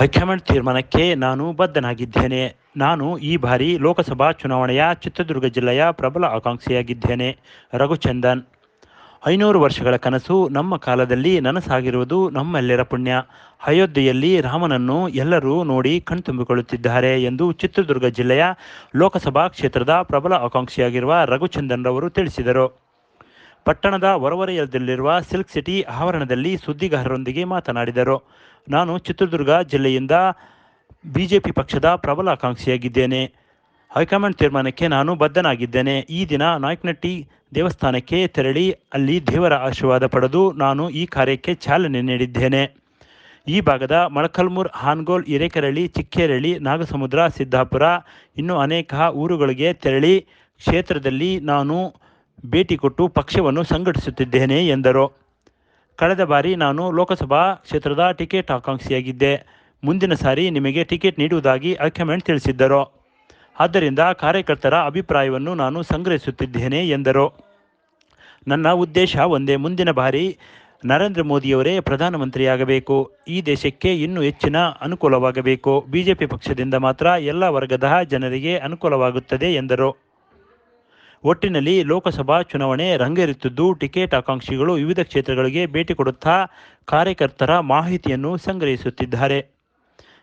High command ತೀರ್ಮಾನಕ್ಕೆ ನಾನು ಬದ್ಧನಾಗಿದ್ದೇನೆ. ನಾನು ಈ ಬಾರಿ ಲೋಕಸಭಾ ಚುನಾವಣೆಯ ಚಿತ್ರದುರ್ಗ ಜಿಲ್ಲೆಯ ಪ್ರಬಲ ಆಕಾಂಕ್ಷಿಯಾಗಿದ್ದೇನೆ. ರಘುಚಂದನ್, ಐನೂರು ವರ್ಷಗಳ ಕನಸು ನಮ್ಮ ಕಾಲದಲ್ಲಿ ನನಸಾಗಿರುವುದು ನಮ್ಮೆಲ್ಲರ ಪುಣ್ಯ. ಅಯೋಧ್ಯೆಯಲ್ಲಿ ರಾಮನನ್ನು ಎಲ್ಲರೂ ನೋಡಿ ಕಣ್ತುಂಬಿಕೊಳ್ಳುತ್ತಿದ್ದಾರೆ ಎಂದು ಚಿತ್ರದುರ್ಗ ಜಿಲ್ಲೆಯ ಲೋಕಸಭಾ ಕ್ಷೇತ್ರದ ಪ್ರಬಲ ಆಕಾಂಕ್ಷಿಯಾಗಿರುವ ರಘುಚಂದನ್ ರವರು ತಿಳಿಸಿದರು. ಪಟ್ಟಣದ ಹೊರವಲಯದಲ್ಲಿರುವ ಸಿಲ್ಕ್ ಸಿಟಿ ಆವರಣದಲ್ಲಿ ಸುದ್ದಿಗಾರರೊಂದಿಗೆ ಮಾತನಾಡಿದರು. ನಾನು ಚಿತ್ರದುರ್ಗ ಜಿಲ್ಲೆಯಿಂದ ಬಿಜೆಪಿ ಪಕ್ಷದ ಪ್ರಬಲ ಆಕಾಂಕ್ಷಿಯಾಗಿದ್ದೇನೆ. ಹೈಕಮಾಂಡ್ ತೀರ್ಮಾನಕ್ಕೆ ನಾನು ಬದ್ಧನಾಗಿದ್ದೇನೆ. ಈ ದಿನ ನಾಯಕನಟ್ಟಿ ದೇವಸ್ಥಾನಕ್ಕೆ ತೆರಳಿ ಅಲ್ಲಿ ದೇವರ ಆಶೀರ್ವಾದ ಪಡೆದು ನಾನು ಈ ಕಾರ್ಯಕ್ಕೆ ಚಾಲನೆ ನೀಡಿದ್ದೇನೆ. ಈ ಭಾಗದ ಮಳಕಲ್ಮೂರ್, ಹಾನ್ಗೋಲ್, ಹಿರೇಕೆರಳಿ, ಚಿಕ್ಕೇರಳಿ, ನಾಗಸಮುದ್ರ, ಸಿದ್ದಾಪುರ ಇನ್ನೂ ಅನೇಕ ಊರುಗಳಿಗೆ ತೆರಳಿ ಕ್ಷೇತ್ರದಲ್ಲಿ ನಾನು ಭೇಟಿ ಕೊಟ್ಟು ಪಕ್ಷವನ್ನು ಸಂಘಟಿಸುತ್ತಿದ್ದೇನೆ ಎಂದರು. ಕಳೆದ ಬಾರಿ ನಾನು ಲೋಕಸಭಾ ಕ್ಷೇತ್ರದ ಟಿಕೆಟ್ ಆಕಾಂಕ್ಷಿಯಾಗಿದ್ದೆ. ಮುಂದಿನ ಸಾರಿ ನಿಮಗೆ ಟಿಕೆಟ್ ನೀಡುವುದಾಗಿ ಹೈಕಮಾಂಡ್ ತಿಳಿಸಿದ್ದರು. ಆದ್ದರಿಂದ ಕಾರ್ಯಕರ್ತರ ಅಭಿಪ್ರಾಯವನ್ನು ನಾನು ಸಂಗ್ರಹಿಸುತ್ತಿದ್ದೇನೆ, ಎಂದರು. ನನ್ನ ಉದ್ದೇಶ ಒಂದೇ, ಮುಂದಿನ ಬಾರಿ ನರೇಂದ್ರ ಮೋದಿಯವರೇ ಪ್ರಧಾನಮಂತ್ರಿಯಾಗಬೇಕು. ಈ ದೇಶಕ್ಕೆ ಇನ್ನೂ ಹೆಚ್ಚಿನ ಅನುಕೂಲವಾಗಬೇಕು. ಬಿಜೆಪಿ ಪಕ್ಷದಿಂದ ಮಾತ್ರ ಎಲ್ಲ ವರ್ಗದ ಜನರಿಗೆ ಅನುಕೂಲವಾಗುತ್ತದೆ, ಎಂದರು. ಒಟ್ಟಿನಲ್ಲಿ ಲೋಕಸಭಾ ಚುನಾವಣೆ ರಂಗೇರುತ್ತಿದ್ದು ಟಿಕೆಟ್ ಆಕಾಂಕ್ಷಿಗಳು ವಿವಿಧ ಕ್ಷೇತ್ರಗಳಿಗೆ ಭೇಟಿ ಕೊಡುತ್ತಾ ಕಾರ್ಯಕರ್ತರ ಮಾಹಿತಿಯನ್ನು ಸಂಗ್ರಹಿಸುತ್ತಿದ್ದಾರೆ.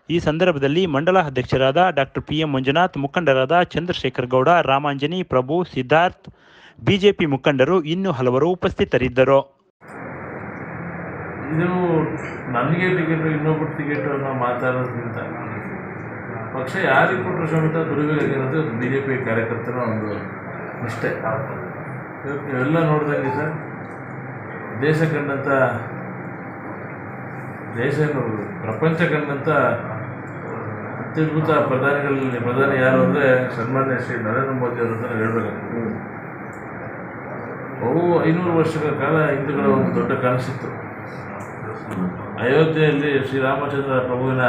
ಈ ಸಂದರ್ಭದಲ್ಲಿ ಮಂಡಲ ಅಧ್ಯಕ್ಷರಾದ ಡಾಕ್ಟರ್ ಪಿ ಎಂ ಮಂಜುನಾಥ್, ಮುಖಂಡರಾದ ಚಂದ್ರಶೇಖರ್ ಗೌಡ, ರಾಮಾಂಜನಿ, ಪ್ರಭು, ಸಿದ್ಧಾರ್ಥ್, ಬಿಜೆಪಿ ಮುಖಂಡರು ಇನ್ನೂ ಹಲವರು ಉಪಸ್ಥಿತರಿದ್ದರು. ಇದು ನನಗೆ ಟಿಕೆಟು ಇನ್ನೊಬ್ಬರು ಟಿಕೆಟು ಅನ್ನೋ ಮಾತಾಡೋದ್ರಿಂದ ಪಕ್ಷ ಯಾರಿಗೆ ಕೊಟ್ಟರು ಸಮೇತ ದುರ್ಗಾಗಿರೋದು ಬಿ ಜೆ ಪಿ ಕಾರ್ಯಕರ್ತರ ಒಂದು ನಿಷ್ಠೆ ಇವೆಲ್ಲ ನೋಡಿದಂಗೆ ಸರ್ ದೇಶ ಕಂಡಂಥ ದೇಶ ಪ್ರಪಂಚ ಕಂಡಂಥ ಅತ್ಯದ್ಭುತ ಪ್ರಧಾನಿಗಳಲ್ಲಿ ಪ್ರಧಾನಿ ಯಾರು ಅಂದರೆ ಸನ್ಮಾನ್ಯ ಶ್ರೀ ನರೇಂದ್ರ ಮೋದಿ ಅವರು ಅಂತ ಹೇಳ್ಬೇಕು ಅವು ಐನೂರು ವರ್ಷಗಳ ಕಾಲ ಹಿಂದೂಗಳ ಒಂದು ದೊಡ್ಡ ಕನಸಿತ್ತು ಅಯೋಧ್ಯೆಯಲ್ಲಿ ಶ್ರೀರಾಮಚಂದ್ರ ಪ್ರಭುವಿನ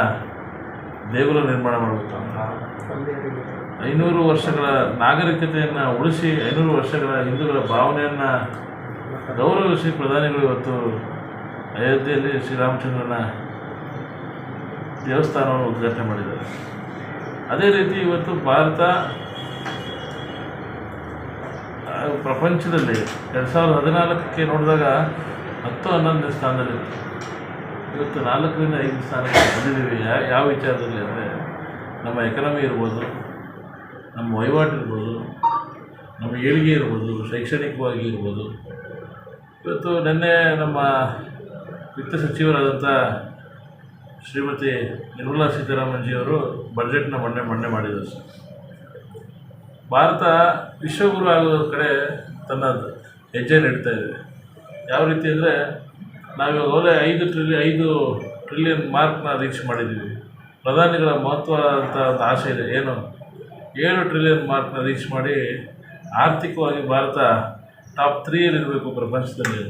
ದೇಗುಲ ನಿರ್ಮಾಣ ಮಾಡಬೇಕು ಐನೂರು ವರ್ಷಗಳ ನಾಗರಿಕತೆಯನ್ನು ಉಳಿಸಿ ಐನೂರು ವರ್ಷಗಳ ಹಿಂದೂಗಳ ಭಾವನೆಯನ್ನು ಗೌರವಿಸಿ ಪ್ರಧಾನಿಗಳು ಇವತ್ತು ಅಯೋಧ್ಯೆಯಲ್ಲಿ ಶ್ರೀರಾಮಚಂದ್ರನ ದೇವಸ್ಥಾನವನ್ನು ಉದ್ಘಾಟನೆ ಮಾಡಿದ್ದಾರೆ. ಅದೇ ರೀತಿ ಇವತ್ತು ಭಾರತ ಪ್ರಪಂಚದಲ್ಲಿ ಎರಡು ಸಾವಿರದ ಹದಿನಾಲ್ಕಕ್ಕೆ ನೋಡಿದಾಗ ಹತ್ತು ಹನ್ನೊಂದನೇ ಸ್ಥಾನದಲ್ಲಿ ಇವತ್ತು ನಾಲ್ಕರಿಂದ ಐದು ಸ್ಥಾನಕ್ಕೆ ಬಂದಿದ್ದೀವಿ. ಯಾವ ವಿಚಾರದಲ್ಲಿ ಅಂದರೆ ನಮ್ಮ ಎಕನಮಿ ಇರ್ಬೋದು ನಮ್ಮ ವಹಿವಾಟು ಇರ್ಬೋದು ನಮ್ಮ ಏಳಿಗೆ ಇರ್ಬೋದು, ಶೈಕ್ಷಣಿಕವಾಗಿ ಇರ್ಬೋದು. ಇವತ್ತು ನಿನ್ನೆ ನಮ್ಮ ವಿತ್ತ ಸಚಿವರಾದಂಥ ಶ್ರೀಮತಿ ನಿರ್ಮಲಾ ಸೀತಾರಾಮನ್ಜಿಯವರು ಬಜೆಟ್ನ ಮಂಡನೆ ಮಂಡನೆ ಮಾಡಿದರು ಸರ್. ಭಾರತ ವಿಶ್ವಗುರು ಆಗೋದ್ರ ಕಡೆ ತನ್ನ ಹೆಜ್ಜೆ ನೀಡ್ತಾ ಇದೆ. ಯಾವ ರೀತಿ ಅಂದರೆ ನಾವು ಒಳ್ಳೆ ಐದು ಟ್ರಿಲಿ ಐದು ಟ್ರಿಲಿಯನ್ ಮಾರ್ಕ್ನ ರೀಚ್ ಮಾಡಿದ್ದೀವಿ. ಪ್ರಧಾನಿಗಳ ಮಹತ್ವ ಅಂತ ಒಂದು ಆಸೆ ಇದೆ. ಏನು? ಏಳು ಟ್ರಿಲಿಯನ್ ಮಾರ್ಕ್ನ ರೀಚ್ ಮಾಡಿ ಆರ್ಥಿಕವಾಗಿ ಭಾರತ ಟಾಪ್ ತ್ರೀಯಲ್ಲಿರಬೇಕು ಪ್ರಪಂಚದಲ್ಲಿ.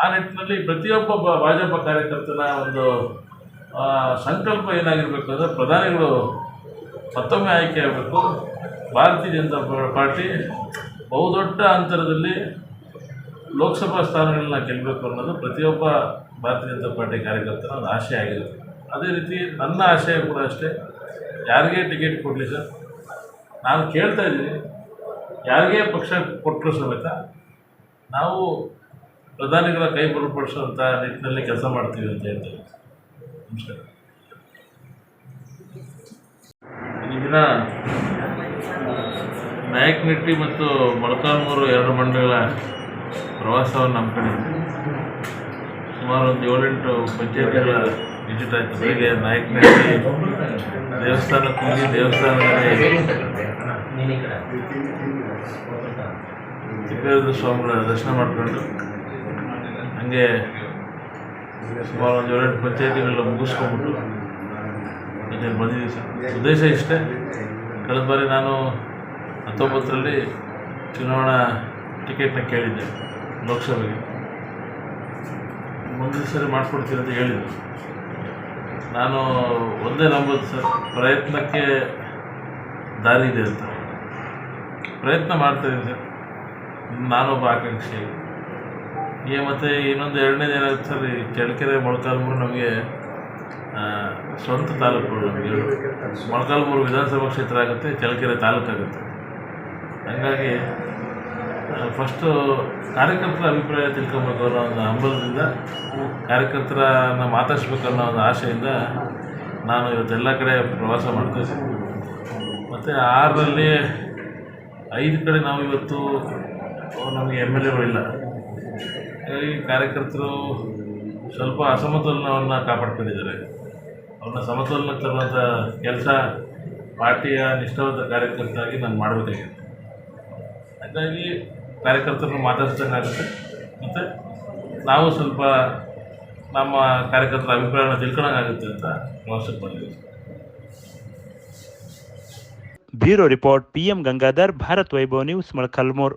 ಆ ನಿಟ್ಟಿನಲ್ಲಿ ಪ್ರತಿಯೊಬ್ಬ ಭಾಜಪ ಕಾರ್ಯಕರ್ತನ ಒಂದು ಸಂಕಲ್ಪ ಏನಾಗಿರಬೇಕು ಅಂದರೆ ಪ್ರಧಾನಿಗಳು ಮತ್ತೊಮ್ಮೆ ಆಯ್ಕೆ ಆಗಬೇಕು. ಭಾರತೀಯ ಜನತಾ ಪಾರ್ಟಿ ಬಹುದೊಡ್ಡ ಅಂತರದಲ್ಲಿ ಲೋಕಸಭಾ ಸ್ಥಾನಗಳನ್ನ ಗೆಲ್ಲಬೇಕು ಅನ್ನೋದು ಪ್ರತಿಯೊಬ್ಬ ಭಾರತೀಯ ಜನತಾ ಪಾರ್ಟಿ ಕಾರ್ಯಕರ್ತನ ಒಂದು ಆಶೆ ಆಗಿರುತ್ತೆ. ಅದೇ ರೀತಿ ನನ್ನ ಆಶಯ ಕೂಡ ಅಷ್ಟೇ. ಯಾರಿಗೆ ಟಿಕೆಟ್ ಕೊಡಲಿ ಸರ್? ನಾನು ಕೇಳ್ತಾ ಇದ್ದೀನಿ, ಯಾರಿಗೆ ಪಕ್ಷ ಕೊಟ್ಟರು ಸಮೇತ ನಾವು ಪ್ರಧಾನಿಗಳ ಕೈ ಬಲಪಡಿಸುವಂಥ ನಿಟ್ಟಿನಲ್ಲಿ ಕೆಲಸ ಮಾಡ್ತೀವಿ ಅಂತ ಹೇಳ್ತೇವೆ ನಮಸ್ಕಾರ. ಈ ದಿನ ನಾಯಕನಟ್ಟಿ ಮತ್ತು ಮೊಳಕಾಲ್ಮೂರು ಎರಡು ಮಂಡಳಿಗಳ ಪ್ರವಾಸವನ್ನು ಹಮ್ಮಿಕೊಂಡಿದ್ದೆ ಸುಮಾರು ಒಂದು ಏಳೆಂಟು ಪಂಚಾಯತಿಗಳ ವಿಸಿಟ್ ಆಯಿತು. ಬೆಳಿಗ್ಗೆ ನಾಯಕನಟ್ಟಿ ದೇವಸ್ಥಾನಕ್ಕೆ ತುಂಬಿ ದೇವಸ್ಥಾನದಲ್ಲಿ ತಿಪ್ಪೇರುದ್ರ ಸ್ವಾಮಿಗಳ ದರ್ಶನ ಮಾಡಿಕೊಂಡು ಹಂಗೆ ಸುಮಾರು ಒಂದು ಏಳೆಂಟು ಪಂಚಾಯತಿಗಳನ್ನ ಮುಗಿಸ್ಕೊಂಡ್ಬಿಟ್ಟು ಅದೇ ಬಂದಿದ್ದೀವಿ ಸರ್. ಉದ್ದೇಶ ಇಷ್ಟೇ. ಕಳೆದ ಬಾರಿ ನಾನು ಹತ್ತೊಂಬತ್ತರಲ್ಲಿ ಚುನಾವಣಾ ಟಿಕೆಟ್ನ ಕೇಳಿದ್ದೆ ಲೋಕಸಭೆಗೆ. ಮುಂದಿನ ಸರಿ ಮಾಡಿಕೊಡ್ತೀರಂತ ಅಂತ ಹೇಳಿದ್ರು. ನಾನು ಒಂದೇ ನಂಬೋದು ಸರ್. ಪ್ರಯತ್ನಕ್ಕೆ ದಾರಿ ಇದೆ ಅಂತ. ಪ್ರಯತ್ನ ಮಾಡ್ತಾಯಿದ್ದೀನಿ ಸರ್. ನಾನೊಬ್ಬ ಆಕಾಂಕ್ಷಿ. ಈಗ ಮತ್ತು ಇನ್ನೊಂದು ಎರಡನೇದು ಏನಾಗುತ್ತೆ ಸರ್. ಈ ಚಳ್ಳಕೆರೆ, ಮೊಳಕಾಲ್ಮೂರು ನಮಗೆ ಸ್ವಂತ ತಾಲೂಕುಗಳು ನಮಗೆ ಮೊಳಕಾಲ್ಮೂರು ವಿಧಾನಸಭಾ ಕ್ಷೇತ್ರ ಆಗುತ್ತೆ, ಚಳ್ಳಕೆರೆ ತಾಲೂಕಾಗುತ್ತೆ. ಹಂಗಾಗಿ ಫಸ್ಟು ಕಾರ್ಯಕರ್ತರ ಅಭಿಪ್ರಾಯ ತಿಳ್ಕೊಬೇಕು ಅನ್ನೋ ಒಂದು ಹಂಬಲದಿಂದ ಕಾರ್ಯಕರ್ತರನ್ನ ಮಾತಾಡಿಸ್ಬೇಕು ಅನ್ನೋ ಒಂದು ಆಸೆಯಿಂದ ನಾನು ಇವತ್ತೆಲ್ಲ ಕಡೆ ಪ್ರವಾಸ ಮಾಡ್ತಾಯಿದ್ದೆ ಮತ್ತು ಆರರಲ್ಲಿ ಐದು ಕಡೆ ನಾವು ಇವತ್ತು ನಮಗೆ ಎಂ ಎಲ್ ಎಗಳಿಲ್ಲ ಹಾಗಾಗಿ ಕಾರ್ಯಕರ್ತರು ಸ್ವಲ್ಪ ಅಸಮತೋಲನವನ್ನು ಕಾಪಾಡ್ಕೊಂಡಿದ್ದಾರೆ. ಅವ್ರನ್ನ ಸಮತೋಲನಕ್ಕೆ ತರುವಂಥ ಕೆಲಸ, ಪಾರ್ಟಿಯ ನಿಷ್ಠಾವಂತ ಕಾರ್ಯಕರ್ತರಾಗಿ ನಾನು ಮಾಡಬೇಕಾಗಿದೆ ಹಾಗಾಗಿ ಕಾರ್ಯಕರ್ತರನ್ನು ಮಾತಾಡ್ಸ್ದಂಗೆ ಆಗುತ್ತೆ ಮತ್ತು ನಾವು ಸ್ವಲ್ಪ ನಮ್ಮ ಕಾರ್ಯಕರ್ತರ ಅಭಿಪ್ರಾಯನ ತಿಳ್ಕೊಳಂಗಾಗುತ್ತೆ ಅಂತ ಮನಸ್ಸಿಗೆ ಬಂದಿದ್ದೀವಿ bureau report PM Gangadhar, Bharat Vaibhav news, Molakalmuru.